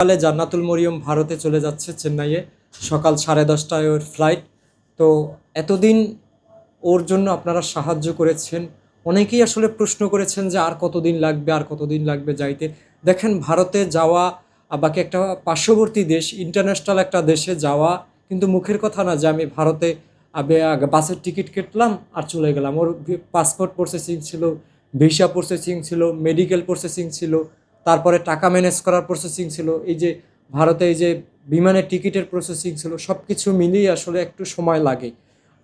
সকালে জান্নাতুল মরিয়ম ভারতে চলে যাচ্ছে চেন্নাইয়ে। সকাল সাড়ে দশটায় ওর ফ্লাইট তো এতদিন ওর জন্য আপনারা সাহায্য করেছেন। অনেকেই আসলে প্রশ্ন করেছেন যে আর কতদিন লাগবে, আর কতদিন লাগবে যাইতে। দেখেন, ভারতে যাওয়া বাকি একটা পার্শ্ববর্তী দেশ ইন্টারন্যাশনাল একটা দেশে যাওয়া কিন্তু মুখের কথা না যে আমি ভারতে বাসের টিকিট কেটলাম আর চলে গেলাম। ওর পাসপোর্ট প্রসেসিং ছিল ভিসা প্রসেসিং ছিল মেডিকেল প্রসেসিং ছিল। তারপরে টাকা ম্যানেজ করার প্রসেসিং ছিল, এই যে ভারতে এই যে বিমানের টিকিটের প্রসেসিং ছিল সব কিছু মিলিয়ে আসলে একটু সময় লাগে।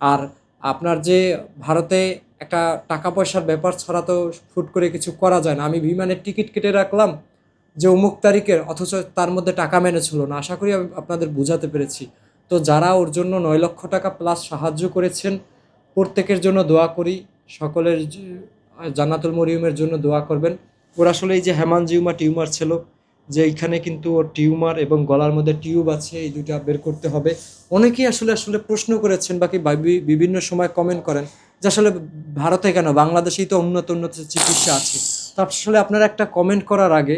আর আপনার যে ভারতে একটা টাকা পয়সার ব্যাপার ছাড়া তো ফুট করে কিছু করা যায় না। আমি বিমানের টিকিট কেটে রাখলাম যে অমুক তারিখের, অথচ তার মধ্যে টাকা ম্যানেজ হলো না। আশা করি আমি আপনাদের বোঝাতে পেরেছি। তো যারা ওর জন্য নয় লক্ষ টাকা প্লাস সাহায্য করেছেন, প্রত্যেকের জন্য দোয়া করি। সকলের জান্নাতুল মরিয়মের জন্য দোয়া করবেন। ওর আসলে এই যে হেমানজিউমা টিউমার ছিল, যে এইখানে কিন্তু ওর টিউমার এবং গলার মধ্যে টিউব আছে, এই দুইটা বের করতে হবে। অনেকেই আসলে আসলে প্রশ্ন করেছেন বাকি বিভিন্ন সময় কমেন্ট করেন যে আসলে ভারতে কেন? বাংলাদেশেই তো উন্নত উন্নত চিকিৎসা আছে। তো আসলে আপনারা একটা কমেন্ট করার আগে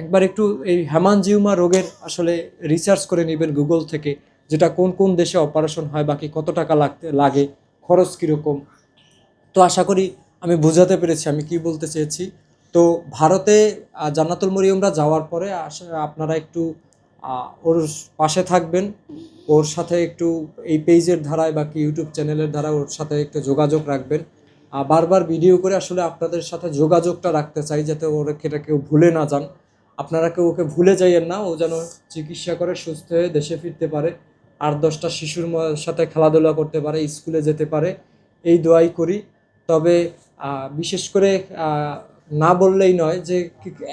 একবার একটু এই হেমানজিউমা রোগের আসলে রিসার্চ করে নেবেন গুগল থেকে, যেটা কোন কোন দেশে অপারেশন হয় বাকি কত টাকা লাগতে, লাগে, খরচ কীরকম। তো আশা করি আমি বোঝাতে পেরেছি, আমি কি বলতে চেয়েছি। তো ভারতে জান্নাতুল মরিয়মরা যাওয়ার পরে আপনারা একটু ওর পাশে থাকবেন। ওর সাথে একটু এই পেজের ধারায় বাকি ইউটিউব চ্যানেলের দ্বারা ওর সাথে একটু যোগাযোগ রাখবেন। বারবার ভিডিও করে আসলে আপনাদের সাথে যোগাযোগটা রাখতে চাই যাতে ওরা এটা কেউ ভুলে না যান। আপনারা কেউ ওকে ভুলে যাইয়েন না, ও যেন চিকিৎসা করে, সুস্থ হয়ে দেশে ফিরতে পারে। আর দশটা শিশুর সাথে খেলাধুলা করতে পারে, স্কুলে যেতে পারে। এই দোয়াই করি। তবে বিশেষ করে না বললেই নয় যে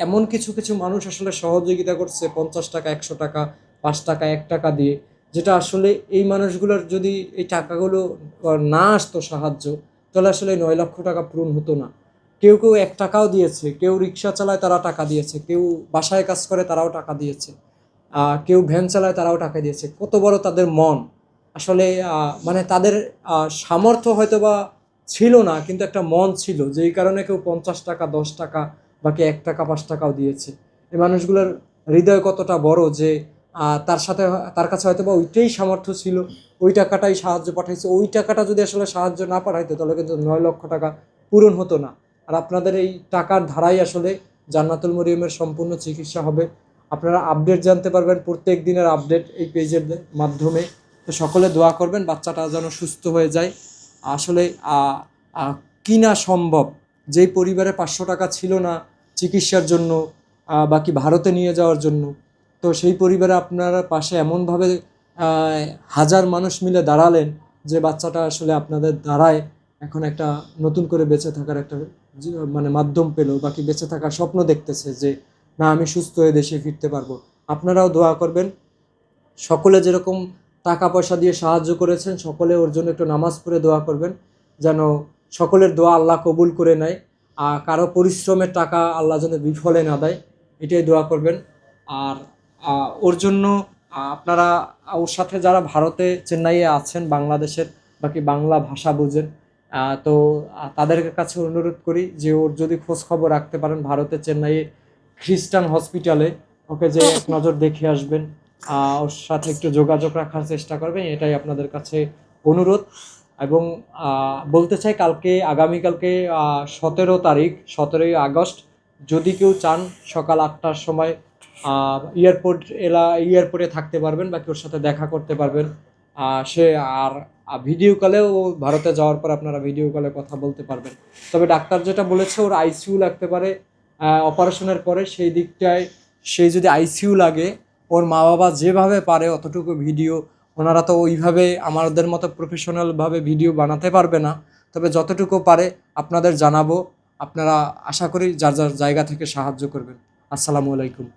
এমন কিছু কিছু মানুষ আসলে সহযোগিতা করছে পঞ্চাশ টাকা, একশো টাকা, পাঁচ টাকা, এক টাকা দিয়ে, যেটা আসলে এই মানুষগুলোর যদি এই টাকাগুলো না আসতো সাহায্য, তাহলে আসলে নয় লক্ষ টাকা পূরণ হতো না। কেউ কেউ এক টাকাও দিয়েছে, কেউ রিক্সা চালায় তারা টাকা দিয়েছে, কেউ বাসায় কাজ করে তারাও টাকা দিয়েছে কেউ ভ্যান চালায় তারাও টাকা দিয়েছে, কত বড় তাদের মন। আসলে মানে তাদের সামর্থ্য হয়তো বা ছিল না, কিন্তু একটা মন ছিল যেই কারণে কেউ পঞ্চাশ টাকা, দশ টাকা বাকি এক টাকা, পাঁচ টাকাও দিয়েছে। এই মানুষগুলোর হৃদয় কতটা বড় যে তার সাথে তার কাছে হয়তো বা ওইটাই সামর্থ্য ছিল, ওই টাকাটাই সাহায্য পাঠাইছে, ওই টাকাটা যদি আসলে সাহায্য না পাঠাইতো তাহলে কিন্তু নয় লক্ষ টাকা পূরণ হতো না। আর আপনাদের এই টাকার ধারাই আসলে জান্নাতুল মরিয়মের সম্পূর্ণ চিকিৎসা হবে। আপনারা আপডেট জানতে পারবেন প্রত্যেক দিনের আপডেট এই পেজের মাধ্যমে। তো সকলে দোয়া করবেন, বাচ্চাটা যেন সুস্থ হয়ে যায়। আসলে আহ, আহ, কি না সম্ভব? যেই পরিবারে পাঁচশো টাকা ছিল না চিকিৎসার জন্য বাকি ভারতে নিয়ে যাওয়ার জন্য তো সেই পরিবারে আপনারা পাশে এমনভাবে হাজার মানুষ মিলে দাঁড়ালেন যে বাচ্চাটা আসলে আপনাদের দ্বারায় এখন একটা নতুন করে বেঁচে থাকার একটা মানে মাধ্যম পেল বাকি বেঁচে থাকার স্বপ্ন দেখতেছে যে না আমি সুস্থ হয়ে দেশে ফিরতে পারব। আপনারাও দোয়া করবেন। সকলে যেরকম টাকা পয়সা দিয়ে সাহায্য করেছেন, সকলে ওর জন্য একটু নামাজ পড়ে দোয়া করবেন, যেন সকলের দোয়া আল্লাহ কবুল করে নেয়, আর কারও পরিশ্রমের টাকা আল্লাহ যেন বিফলে না দেয়, এটাই দোয়া করবেন। আর ওর জন্য আপনারা, ওর সাথে যারা ভারতে চেন্নাইয়ে আছেন, বাংলাদেশের, বাকি বাংলা ভাষা বুঝেন তো তাদের কাছে অনুরোধ করি যে ওর যদি খোঁজ খবর রাখতে পারেন ভারতে চেন্নাইয়ে খ্রিস্টান হসপিটালে, ওকে যে এক নজর দেখে আসবেন ওর সাথে একটু যোগাযোগ রাখার চেষ্টা করবেন, এটাই আপনাদের কাছে অনুরোধ। এবং বলতে চাই কালকে, আগামীকালকে সতেরো তারিখ, সতেরোই আগস্ট, যদি কেউ চান সকাল আটটার সময় এয়ারপোর্ট এলা, এয়ারপোর্টে থাকতে পারবেন বাকি ওর সাথে দেখা করতে পারবেন। সে আর ভিডিও কলেও ভারতে যাওয়ার পর আপনারা ভিডিও কলে কথা বলতে পারবেন। তবে ডাক্তার যেটা বলেছে, ওর আইসিইউ লাগতে পারে অপারেশনের পরে সেই দিকটায় সেই যদি আইসিইউ লাগে ওর মা বাবা যেভাবে পারে অতটুকু ভিডিও, ওনারা তো ওইভাবে আমাদের মতো প্রফেশনালভাবে ভিডিও বানাতে পারবে না। তবে যতটুকু পারে আপনাদের জানাব। আপনারা আশা করি যার যার জায়গা থেকে সাহায্য করবেন। আসসালামু আলাইকুম।